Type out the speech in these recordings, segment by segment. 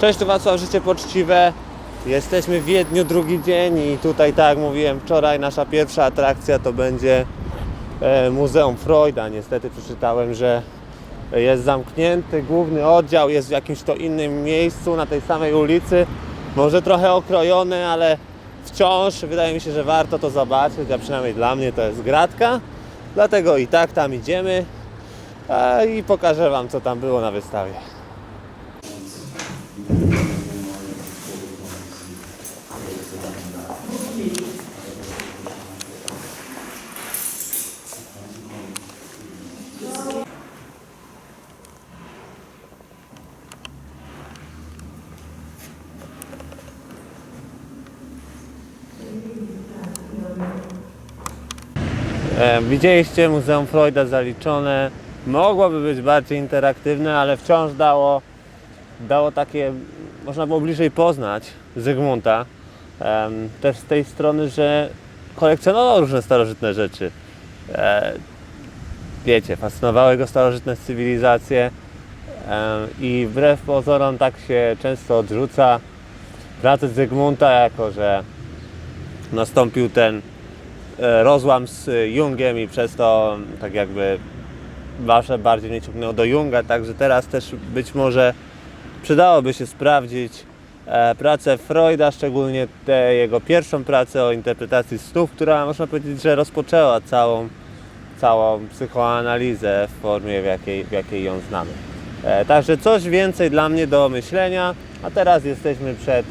Cześć, tu Wacław, Życie Poczciwe. Jesteśmy w Wiedniu drugi dzień i tutaj, tak jak mówiłem wczoraj, nasza pierwsza atrakcja to będzie e, Muzeum Freuda. Niestety przeczytałem, że jest zamknięty, główny oddział jest w jakimś to innym miejscu, na tej samej ulicy. Może trochę okrojony, ale wciąż wydaje mi się, że warto to zobaczyć, a przynajmniej dla mnie to jest gratka. Dlatego i tak tam idziemy i pokażę Wam, co tam było na wystawie. Widzieliście Muzeum Freuda zaliczone. Mogłoby być bardziej interaktywne, ale wciąż dało, dało takie, można było bliżej poznać Zygmunta. Też z tej strony, że kolekcjonował różne starożytne rzeczy. E, wiecie, fascynowały go starożytne cywilizacje i wbrew pozorom tak się często odrzuca pracę Zygmunta, jako że nastąpił ten rozłam z e, Jungiem i przez to tak jakby wasze bardziej mnie ciągnęło do Junga, także teraz też być może przydałoby się sprawdzić e, pracę Freuda, szczególnie tę jego pierwszą pracę o interpretacji snów, która można powiedzieć, że rozpoczęła całą, całą psychoanalizę w formie, w jakiej, w jakiej ją znamy. E, także coś więcej dla mnie do myślenia, a teraz jesteśmy przed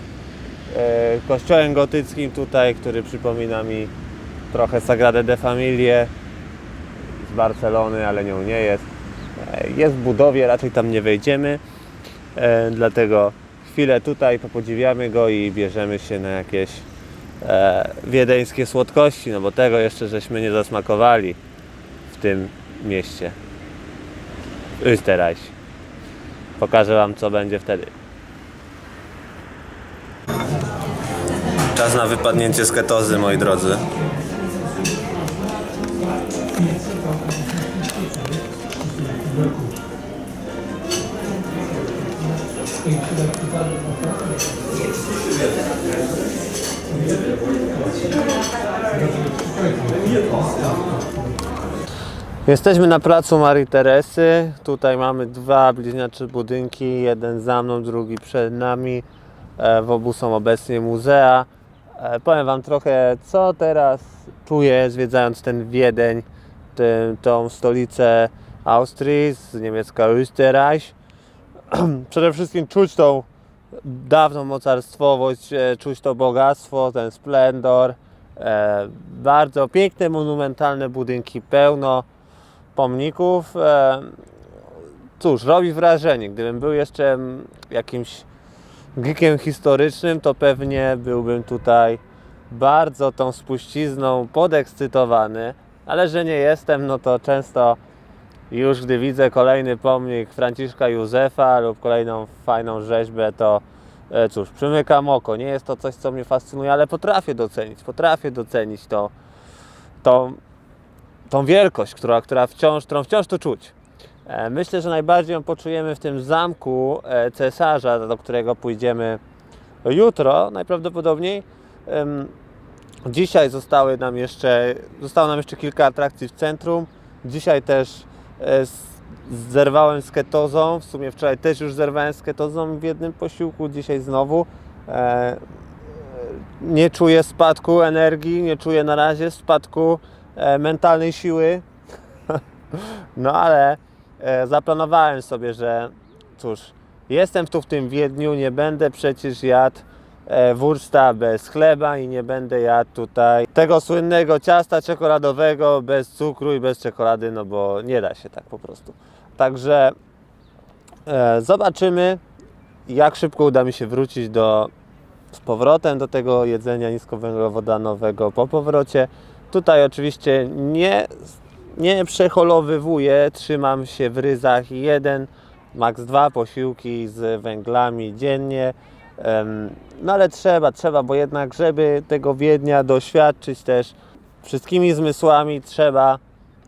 e, kościołem gotyckim tutaj, który przypomina mi trochę Sagradę de Familię z Barcelony, ale nią nie jest. E, Jest w budowie, raczej tam nie wejdziemy, e, dlatego chwilę tutaj popodziwiamy go i bierzemy się na jakieś e, wiedeńskie słodkości, no bo tego jeszcze żeśmy nie zasmakowali w tym mieście. Österreich. Pokażę Wam co będzie wtedy. Czas na wypadnięcie z ketozy, moi drodzy. Jesteśmy na placu Marii Teresy. Tutaj mamy dwa bliźniacze budynki, jeden za mną, drugi przed nami. E, W obu są obecnie muzea. E, Powiem Wam trochę, co teraz czuję, zwiedzając ten Wiedeń, tą stolicę Austrii, z niemiecka Österreich. Przede wszystkim czuć tą dawną mocarstwowość, e, czuć to bogactwo, ten splendor. E, Bardzo piękne, monumentalne budynki, pełno pomników. E, Cóż, robi wrażenie. Gdybym był jeszcze jakimś geekiem historycznym, to pewnie byłbym tutaj bardzo tą spuścizną podekscytowany, ale że nie jestem, no to często już gdy widzę kolejny pomnik Franciszka Józefa lub kolejną fajną rzeźbę, to e, cóż, przymykam oko. Nie jest to coś, co mnie fascynuje, ale potrafię docenić, potrafię docenić to, tą, tą wielkość, która, która wciąż, którą wciąż tu czuć. E, Myślę, że najbardziej ją poczujemy w tym zamku e, cesarza, do którego pójdziemy jutro najprawdopodobniej. Dzisiaj zostały nam jeszcze, zostało nam jeszcze kilka atrakcji w centrum. Dzisiaj też e, zerwałem z ketozą. W sumie wczoraj też już zerwałem z ketozą w jednym posiłku, dzisiaj znowu. E, Nie czuję spadku energii, nie czuję na razie spadku e, mentalnej siły. No ale e, zaplanowałem sobie, że cóż, jestem tu w tym Wiedniu, nie będę przecież jadł e, wursta bez chleba i nie będę jadł tutaj tego słynnego ciasta czekoladowego bez cukru i bez czekolady, no bo nie da się tak po prostu. Także e, zobaczymy, jak szybko uda mi się wrócić do, z powrotem do tego jedzenia niskowęglowodanowego po powrocie. Tutaj oczywiście nie, nie przeholowywuję, trzymam się w ryzach jeden, maks dwa posiłki z węglami dziennie. No ale trzeba, trzeba, bo jednak, żeby tego Wiednia doświadczyć też wszystkimi zmysłami, trzeba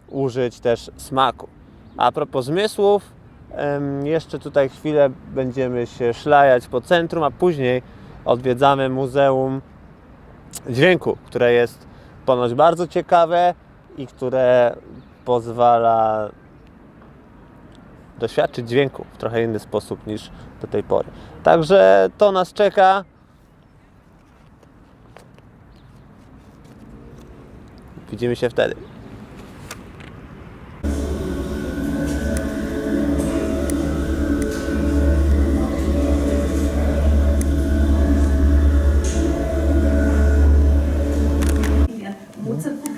użyć też smaku. A propos zmysłów, Jeszcze tutaj chwilę będziemy się szlajać po centrum, a później odwiedzamy Muzeum Dźwięku, które jest ponoć bardzo ciekawe i które pozwala doświadczyć dźwięku w trochę inny sposób niż do tej pory. Także to nas czeka. Widzimy się wtedy.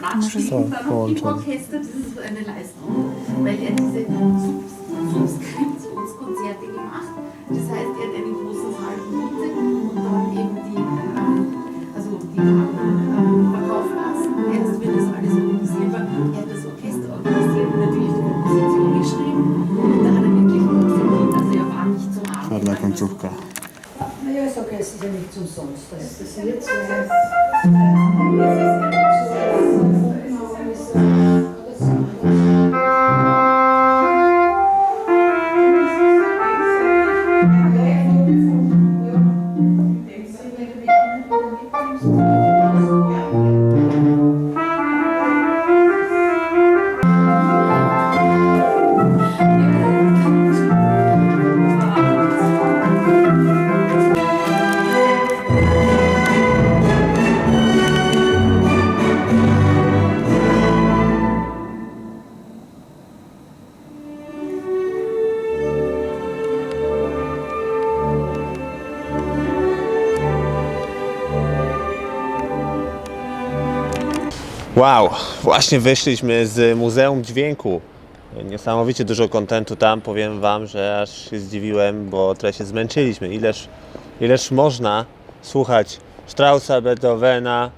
Bratsch spielen dann Das heißt, er hat einen großen Saal gemietet und dann eben die, ähm, also die Karten ähm, verkaufen lassen. Erst wird das alles organisiert, weil er hat das Orchester organisiert und natürlich die Komposition geschrieben und da hat er wirklich gut verdient. Also er war nicht zum końcówka. Naja, ich sage, es ist ja nichts umsonst. Da ist das jetzt so. Wow, właśnie wyszliśmy z Muzeum Dźwięku. Niesamowicie dużo kontentu tam, powiem Wam, że aż się zdziwiłem, bo trochę się zmęczyliśmy. Ileż, ileż można słuchać Straussa, Beethovena,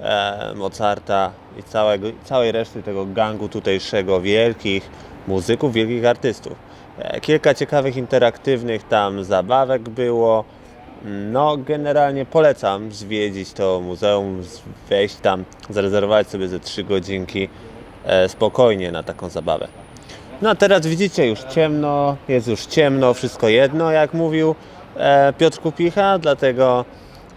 e, Mozarta i całego, całej reszty tego gangu tutejszego, wielkich muzyków, wielkich artystów. E, kilka ciekawych, interaktywnych tam zabawek było. No, generalnie polecam zwiedzić to muzeum, wejść tam, zarezerwować sobie ze 3 godzinki e, spokojnie na taką zabawę. No a teraz widzicie, już ciemno, jest już ciemno, wszystko jedno, jak mówił e, Piotr Kupicha, dlatego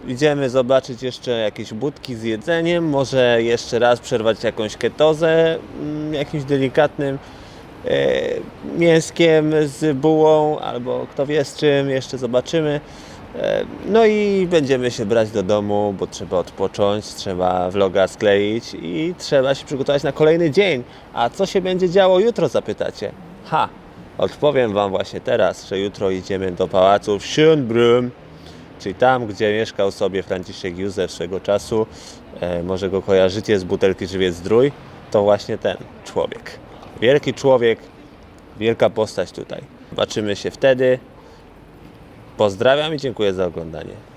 idziemy zobaczyć jeszcze jakieś budki z jedzeniem, może jeszcze raz przerwać jakąś ketozę, mm, jakimś delikatnym e, mięskiem z bułą, albo kto wie z czym, jeszcze zobaczymy. E, No i będziemy się brać do domu, bo trzeba odpocząć, trzeba vloga skleić i trzeba się przygotować na kolejny dzień. A co się będzie działo jutro, zapytacie? Ha! Odpowiem Wam właśnie teraz, że jutro idziemy do pałacu w Schönbrunn, czyli tam, gdzie mieszkał sobie Franciszek Józef swego czasu. E, może go kojarzycie z butelki Żywiec Zdrój. To właśnie ten człowiek. Wielki człowiek, wielka postać tutaj. Zobaczymy się wtedy. Pozdrawiam i dziękuję za oglądanie.